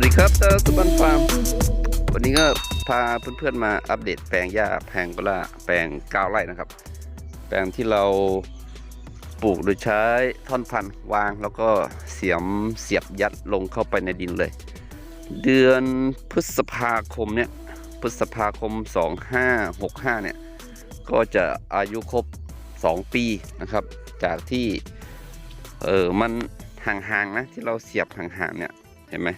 วัสดีครับเจอสุบันฟาร์ม วันนี้ก็พาเพื่อนๆมาอัปเดตแปลงหญ้าแพงกล่าแปลงก้าวไร่นะครับ แปลงที่เราปลูกโดยใช้ท่อนพันวางแล้วก็เสียมเสียบยัดลงเข้าไปในดินเลย เดือนพฤษภาคมเนี่ยพฤษภาคม 2565 เนี่ย ก็จะอายุครบ 2 ปีนะครับ จากที่ เออมันห่างๆนะที่เราเสียบห่างๆเนี่ย เห็นไหม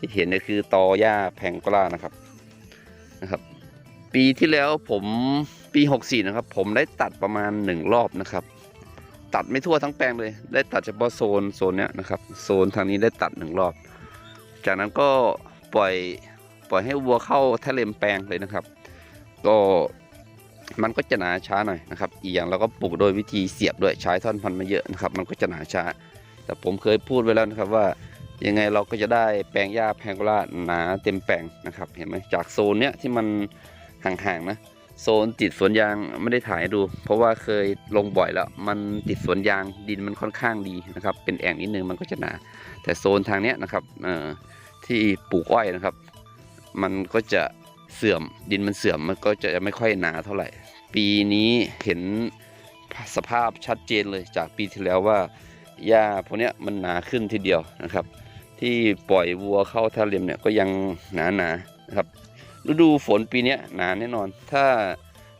ที่เห็นเนี่ยคือตอหญ้าแพงกล้านะครับนะครับ ปีที่แล้วผมปี64นะครับ ผมได้ตัดประมาณ1รอบนะครับ ตัดไม่ทั่วทั้งแปลงเลย ได้ตัดเฉพาะโซนโซนเนี้ยนะครับ โซนทางนี้ได้ตัดหนึ่งรอบ จากนั้นก็ปล่อยปล่อยให้วัวเข้าทะเลมแปลงเลยนะครับ ก็มันก็จะหนาช้าหน่อยนะครับ อีกอย่างเราก็ปลูกโดยวิธีเสียบด้วยใช้ท่อนพันธุ์มาเยอะนะครับ มันก็จะหนาช้า แต่ผมเคยพูดไว้แล้วนะครับว่า ยังไงเราก็จะได้แปลงหญ้าแพงกว่าหนาเต็มแปลงนะครับ เห็นไหมจากโซนเนี้ยที่มันห่างๆนะโซนติดสวนยางไม่ได้ถ่ายดู เพราะว่าเคยลงบ่อยแล้ว มันติดสวนยางดินมันค่อนข้างดีนะครับ เป็นแอ่งนิดนึงมันก็จะหนา แต่โซนทางเนี้ยนะครับเอ่อที่ปลูกอ้อยนะครับ มันก็จะเสื่อมดินมันเสื่อมมันก็จะไม่ค่อยหนาเท่าไหร่ ปีนี้เห็นสภาพชัดเจนเลยจากปีที่แล้วว่าหญ้าพวกเนี้ยมันหนาขึ้นทีเดียวนะครับ ที่ปล่อยวัวเข้าท่าเรียมเนี่ยก็ยังหนาหนาๆนะครับฤดูฝนปีนี้หนาแน่นอน ถ้า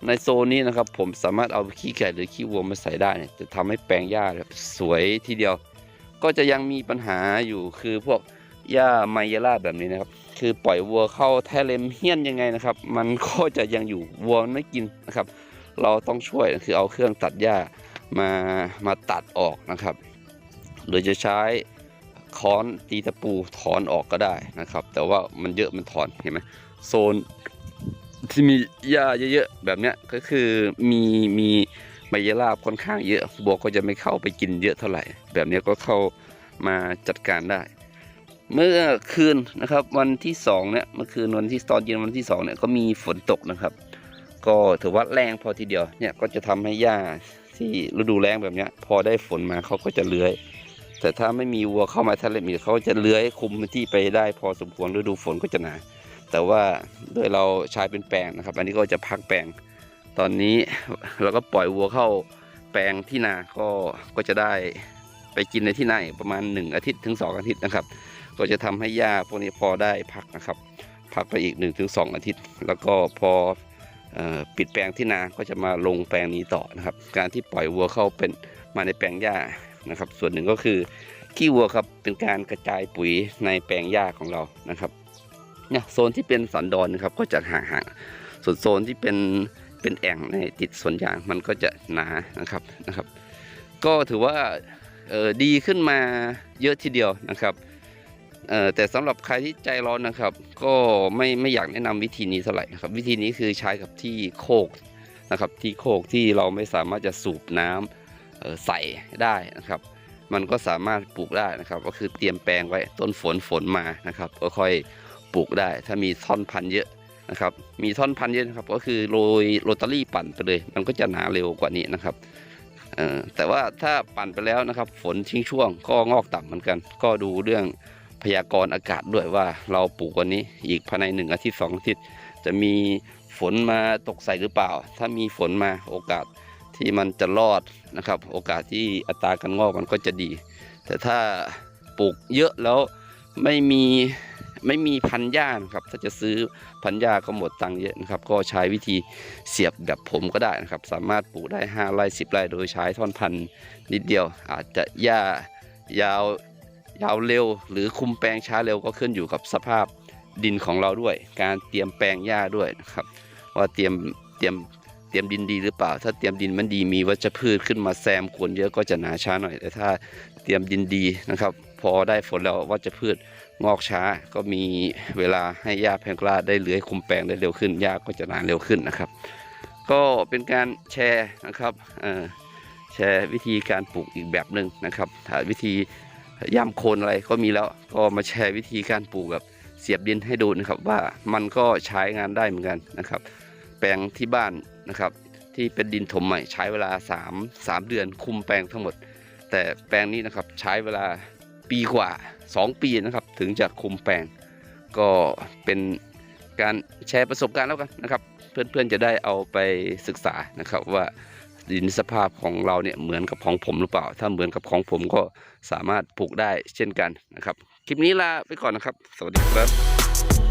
ในโซนนี้นะครับ ผมสามารถเอาขี้ไก่หรือขี้วัวมาใส่ได้เนี่ยจะทำให้แปลงหญ้าสวยทีเดียว ก็จะยังมีปัญหาอยู่คือพวกหญ้าไมยาลาแบบนี้นะครับ คือปล่อยวัวเข้าแทเลมเฮี้ยนยังไงนะครับ มันก็จะยังอยู่วัวมันไม่กินนะครับ เราต้องช่วยคือเอาเครื่องตัดหญ้ามามาตัดออกนะครับโดยจะใช้ ค้อนตีตะปูถอนออกก็ได้นะครับ แต่ว่ามันเยอะมันถอนเห็นไหมโซนที่มีหญ้าเยอะๆแบบเนี้ยก็คือมีมีไมยราบค่อนข้างเยอะบัวก็จะไม่เข้าไปกินเยอะเท่าไหร่ แบบเนี้ยก็เข้ามาจัดการได้ เมื่อคืนนะครับวันที่สองเนี่ยเมื่อคืนวันที่ตอนเย็นวันที่สองเนี่ยก็มีฝนตกนะครับ ก็ถือว่าแรงพอทีเดียวเนี่ยก็จะทำให้หญ้าที่ฤดูแล้งแบบเนี้ยพอได้ฝนมาเขาก็จะเลื้อย แต่ถ้าไม่มีวัวเข้ามาทะเลมีเขาจะเลื้อยคุมที่ไปได้พอสมควรฤดูฝนก็จะหนาแต่ว่าโดยเราใช้เป็นแปลงนะครับ อันนี้ก็จะพักแปลง ตอนนี้เราก็ปล่อยวัวเข้าแปลงที่นาก็ก็จะได้ไปกินในที่นาประมาณ 1 อาทิตย์ถึง 2 อาทิตย์นะครับ ก็จะทำให้หญ้าพวกนี้พอได้พักนะครับ พักไปอีก 1-2 อาทิตย์ แล้วก็พออปิดแปลงที่นาก็จะมาลงแปลงนี้ต่อนะครับ การที่ปล่อยวัวเข้าเป็นมาในแปลงหญ้า นะครับ ส่วนหนึ่งก็คือขี้วัวครับเป็นการกระจายปุ๋ยในแปลงหญ้าของเรานะครับเนี่ยโซนที่เป็นสันดอนนะครับก็จะห่างๆส่วนโซนที่เป็นเป็นแอ่งในติดสวนยางมันก็จะหนานะครับนะครับ ก็ถือว่าดีขึ้นมาเยอะทีเดียวนะครับแต่สำหรับใครที่ใจร้อนนะครับ ก็ไม่ไม่อยากแนะนำวิธีนี้เท่าไหร่นะครับ วิธีนี้คือใช้กับที่โคกนะครับ ที่โคกที่เราไม่สามารถจะสูบน้ำเอ่อ ใส่ได้นะครับ มันก็สามารถปลูกได้นะครับ ก็คือเตรียมแปลงไว้ต้นฝนฝนมานะครับก็ค่อยปลูกได้ ถ้ามีท่อนพันธุ์เยอะนะครับมีท่อนพันธุ์เยอะนะครับก็คือโรยโรตารี่ปั่นไปเลย มันก็จะหนาเร็วกว่านี้นะครับแต่ว่าถ้าปั่นไปแล้วนะครับ ฝนทิ้งช่วงก็งอกต่ำเหมือนกัน ก็ดูเรื่องพยากรณ์อากาศด้วยว่าเราปลูกวันนี้อีกภายในหนึ่งอาทิตย์สองอาทิตย์ จะมีฝนมาตกใส่หรือเปล่า ถ้ามีฝนมาโอกาส ที่มันจะรอดนะครับ โอกาสที่อัตราการงอกมันก็จะดี แต่ถ้าปลูกเยอะแล้วไม่มีไม่มีพันธุ์หญ้านะครับ ถ้าจะซื้อพันธุ์หญ้าก็หมดตังค์เยอะนะครับ ก็ใช้วิธีเสียบแบบผมก็ได้นะครับ สามารถปลูกได้ 5ไร่10ไร่โดยใช้ท่อนพันธุ์นิดเดียว อาจจะหญ้ายาวยาวเร็ว หรือคุมแปลงช้าเร็วก็ขึ้นอยู่กับสภาพดินของเราด้วย การเตรียมแปลงหญ้าด้วยนะครับ ว่าเตรียมเตรียม เตรียมดินดีหรือเปล่า ถ้าเตรียมดินมันดีมีวัชพืชขึ้นมาแซมควรเยอะก็จะหนาช้าหน่อย แต่ถ้าเตรียมดินดีนะครับ พอได้ฝนแล้ววัชพืชงอกช้าก็มีเวลาให้หญ้าแพงกล้าได้เลื้อยคุมแปลงได้เร็วขึ้นหญ้าก็จะหนาเร็วขึ้นนะครับ ก็เป็นการแชร์นะครับแชร์วิธีการปลูกอีกแบบหนึ่งนะครับถ้าวิธีย่ำโคนอะไรก็มีแล้วก็มาแชร์วิธีการปลูกแบบเสียบดินให้ดูนะครับว่ามันก็ใช้งานได้เหมือนกันนะครับ แปลงที่บ้าน นะครับที่เป็นดินถมใหม่ใช้เวลา 3 3 เดือนคุมแปลงทั้งหมด แต่แปลงนี้นะครับใช้เวลาปีกว่า 2 ปีนะครับถึงจะคุมแปลง ก็เป็นการแชร์ประสบการณ์แล้วกันนะครับเพื่อนๆจะได้เอาไปศึกษานะครับว่าดินสภาพของเราเนี่ยเหมือนกับของผมหรือเปล่า ถ้าเหมือนกับของผมก็สามารถปลูกได้เช่นกันนะครับ คลิปนี้ลาไปก่อนนะครับ สวัสดีครับ